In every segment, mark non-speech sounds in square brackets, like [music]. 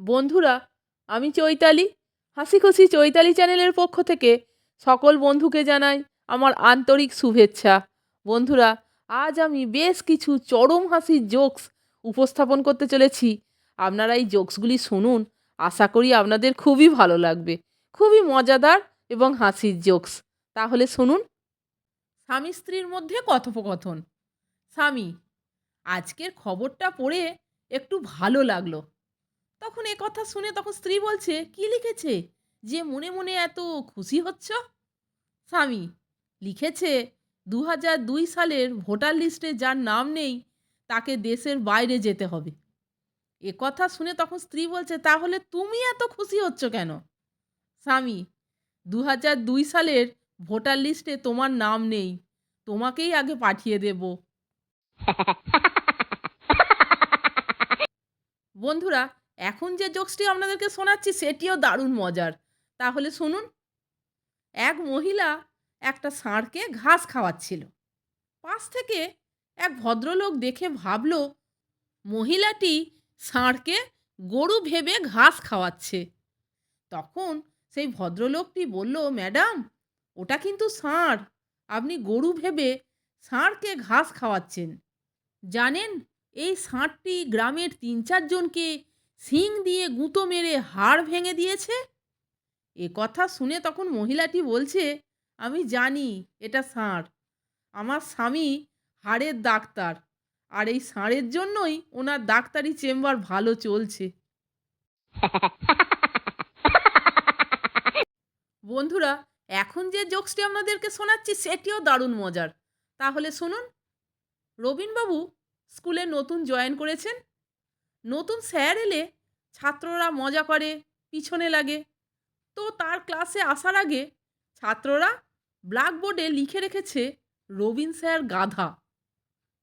বন্ধুরা, আমি চৈতালি। হাসি খুশি চৈতালি চ্যানেলের পক্ষ থেকে সকল বন্ধুকে জানাই আমার আন্তরিক শুভেচ্ছা। বন্ধুরা, আজ আমি বেশ কিছু চরম হাসির জোকস উপস্থাপন করতে চলেছি। আপনারা এই জোকসগুলি শুনুন, আশা করি আপনাদের খুবই ভালো লাগবে। খুবই মজাদার এবং হাসির জোকস। তাহলে শুনুন। স্বামী স্ত্রীর মধ্যে কথোপকথন। স্বামী, আজকের খবরটা পড়ে একটু ভালো লাগল। তখন এ কথা শুনে তখন স্ত্রী বলছে কি লিখেছে? যে মনে মনে এত খুশি হচ্ছ? স্বামী লিখেছে দু হাজার দুই সালের ভোটার লিস্টে যার নাম নেই তাকে দেশের বাইরে যেতে হবে। এ কথা শুনে তখন স্ত্রী বলছে তাহলে তুমি এত খুশি হচ্ছ কেন? স্বামী দু হাজার দুই সালের ভোটার লিস্টে তোমার নাম নেই তোমাকেই আগে পাঠিয়ে দেব। [laughs] বন্ধুরা এখন যে জোকসটি আপনাদেরকে শোনাচ্ছি, সেটিও দারুণ মজার। তাহলে শুনুন। এক মহিলা একটা ষাঁড়কে ঘাস খাওয়াচ্ছিল। পাশ থেকে এক ভদ্রলোক দেখে ভাবল, মহিলাটি ষাঁড়কে গরু ভেবে ঘাস খাওয়াচ্ছে। তখন সেই ভদ্রলোকটি বলল, ম্যাডাম, ওটা কিন্তু ষাঁড়। আপনি গরু ভেবে ষাঁড়কে ঘাস খাওয়াচ্ছেন। জানেন, এই ষাঁড়টি গ্রামের তিন চারজনকে শিং দিয়ে গুঁতো মেরে হাড় ভেঙে দিয়েছে? এ কথা শুনে তখন মহিলাটি বলছে, আমি জানি এটা ষাঁড়। আমার স্বামী হাড়ের ডাক্তার, আর এই ষাঁড়ের জন্যই ওনার ডাক্তারি চেম্বার ভালো চলছে। বন্ধুরা, এখন যে জোকসটি আপনাদেরকে শোনাচ্ছি সেটিও দারুণ মজার। তাহলে শুনুন। রবিনবাবু স্কুলে নতুন জয়েন করেছেন। নতুন স্যার এলে ছাত্ররা মজা করে পিছনে লাগে। তো তার ক্লাসে আসার আগে ছাত্ররা ব্ল্যাকবোর্ডে লিখে রেখেছে রবিন স্যার গাধা।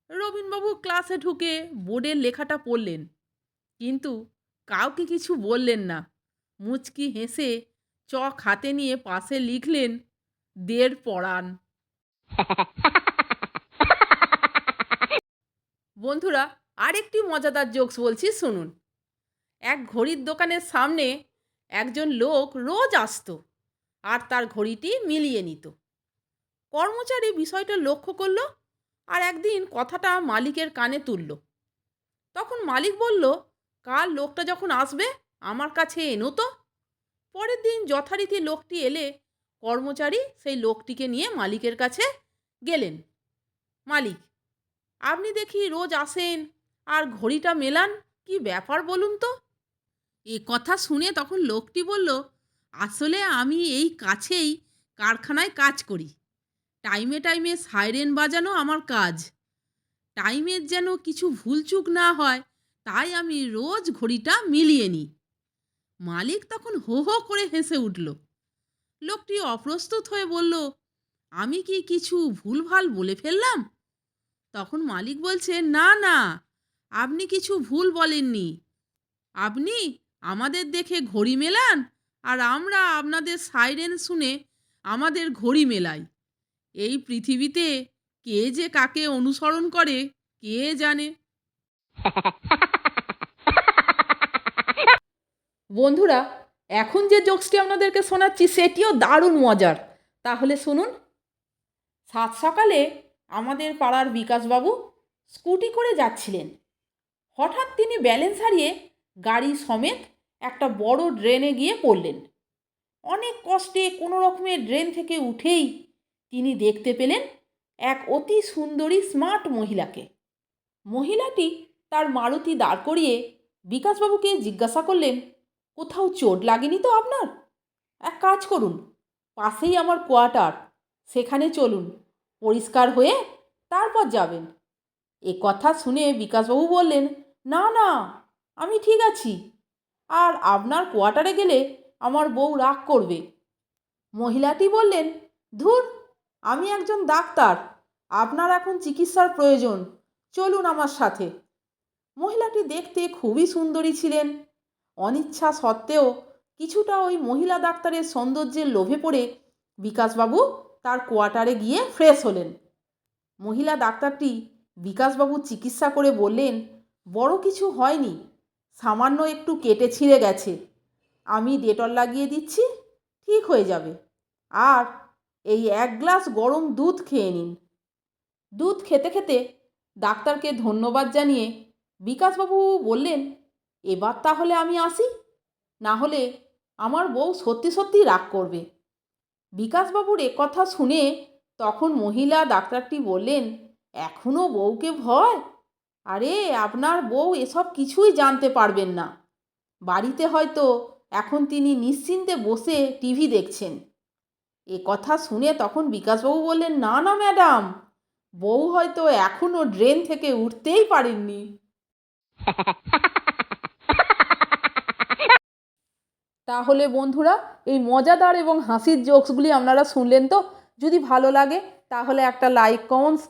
রবিনবাবু ক্লাসে ঢুকে বোর্ডের লেখাটা পড়লেন কিন্তু কাউকে কিছু বললেন না। মুচকি হেসে চক হাতে নিয়ে পাশে লিখলেন দেড় পড়ান। [laughs] বন্ধুরা আরেকটি মজাদার জোকস বলছি, শুনুন। এক ঘড়ির দোকানের সামনে একজন লোক রোজ আসতো আর তার ঘড়িটি মিলিয়ে নিত। কর্মচারী বিষয়টা লক্ষ্য করল আর একদিন কথাটা মালিকের কানে তুলল। তখন মালিক বলল, কাল লোকটা যখন আসবে, আমার কাছে এনো তো। পরের দিন যথারীতি লোকটি এলে কর্মচারী সেই লোকটিকে নিয়ে মালিকের কাছে গেলেন। মালিক, আপনি দেখি রোজ আসেন আর ঘড়িটা মেলান, কি ব্যাপার বলুন তো? এ কথা শুনে তখন লোকটি বলল, আসলে আমি এই কাছেই কারখানায় কাজ করি। টাইমে টাইমে সাইরেন বাজানো আমার কাজ। টাইমের যেন কিছু ভুলচুক না হয়, তাই আমি রোজ ঘড়িটা মিলিয়ে নিই। মালিক তখন হো হো করে হেসে উঠল। লোকটি অপ্রস্তুত হয়ে বলল, আমি কি কিছু ভুলভাল বলে ফেললাম? তখন মালিক বলছে, না না আপনি কিছু ভুল বলেননি। আপনি আমাদের দেখে ঘড়ি মেলান আর আমরা আপনাদের সাইরেন শুনে আমাদের ঘড়ি মেলাই। এই পৃথিবীতে কে যে কাকে অনুসরণ করে, কে জানে। বন্ধুরা, এখন যে জোকসটি আপনাদেরকে শোনাচ্ছি, সেটিও দারুণ মজার। তাহলে শুনুন। সাত সকালে আমাদের পাড়ার বিকাশবাবু স্কুটি করে যাচ্ছিলেন। হঠাৎ তিনি ব্যালেন্স হারিয়ে গাড়ি সমেত একটা বড় ড্রেনে গিয়ে পড়লেন। অনেক কষ্টে কোনো রকমের ড্রেন থেকে উঠেই তিনি দেখতে পেলেন এক অতি সুন্দরী স্মার্ট মহিলাকে। মহিলাটি তার মারুতি দাঁড় করিয়ে বিকাশবাবুকে জিজ্ঞাসা করলেন, কোথাও চোট লাগেনি তো আপনার? এক কাজ করুন, পাশেই আমার কোয়ার্টার, সেখানে চলুন, পরিষ্কার হয়ে তারপর যাবেন। এ কথা শুনে বিকাশবাবু বললেন না না, আমি ঠিক আছি। আর আপনার কোয়ার্টারে গেলে আমার বউ রাগ করবে। মহিলাটি বললেন, ধুর, আমি একজন ডাক্তার, আপনার এখন চিকিৎসার প্রয়োজন, চলুন আমার সাথে। মহিলাটি দেখতে খুবই সুন্দরী ছিলেন। অনিচ্ছা সত্ত্বেও কিছুটা ওই মহিলা ডাক্তারের সৌন্দর্যের লোভে পড়ে বিকাশবাবু তার কোয়ার্টারে গিয়ে ফ্রেশ হলেন। মহিলা ডাক্তারটি বিকাশবাবু চিকিৎসা করে বললেন বড় কিছু হয়নি, সামান্য একটু কেটে ছিঁড়ে গেছে। আমি ডেটল লাগিয়ে দিচ্ছি, ঠিক হয়ে যাবে। আর এই এক গ্লাস গরম দুধ খেয়ে নিন। দুধ খেতে খেতে ডাক্তারকে ধন্যবাদ জানিয়ে বিকাশবাবু বললেন, এবার তাহলে আমি আসি, না হলে আমার বউ সত্যি সত্যি রাগ করবে। বিকাশবাবুর কথা শুনে তখন মহিলা ডাক্তারটি বললেন এখনও বউকে ভয়? আরে, আপনার বউ এসব কিছুই জানতে পারবেন না। বাড়িতে হয়তো এখন তিনি নিশ্চিন্তে বসে টিভি দেখছেন। এ কথা শুনে তখন বিকাশবাবু বললেন, না না, ম্যাডাম, বউ হয়তো এখনও ড্রেন থেকে উঠতেই পারেননি। তাহলে বন্ধুরা, এই মজাদার এবং হাসির জোকসগুলি আপনারা শুনলেন তো? যদি ভালো লাগে, তাহলে একটা লাইক, কমেন্টস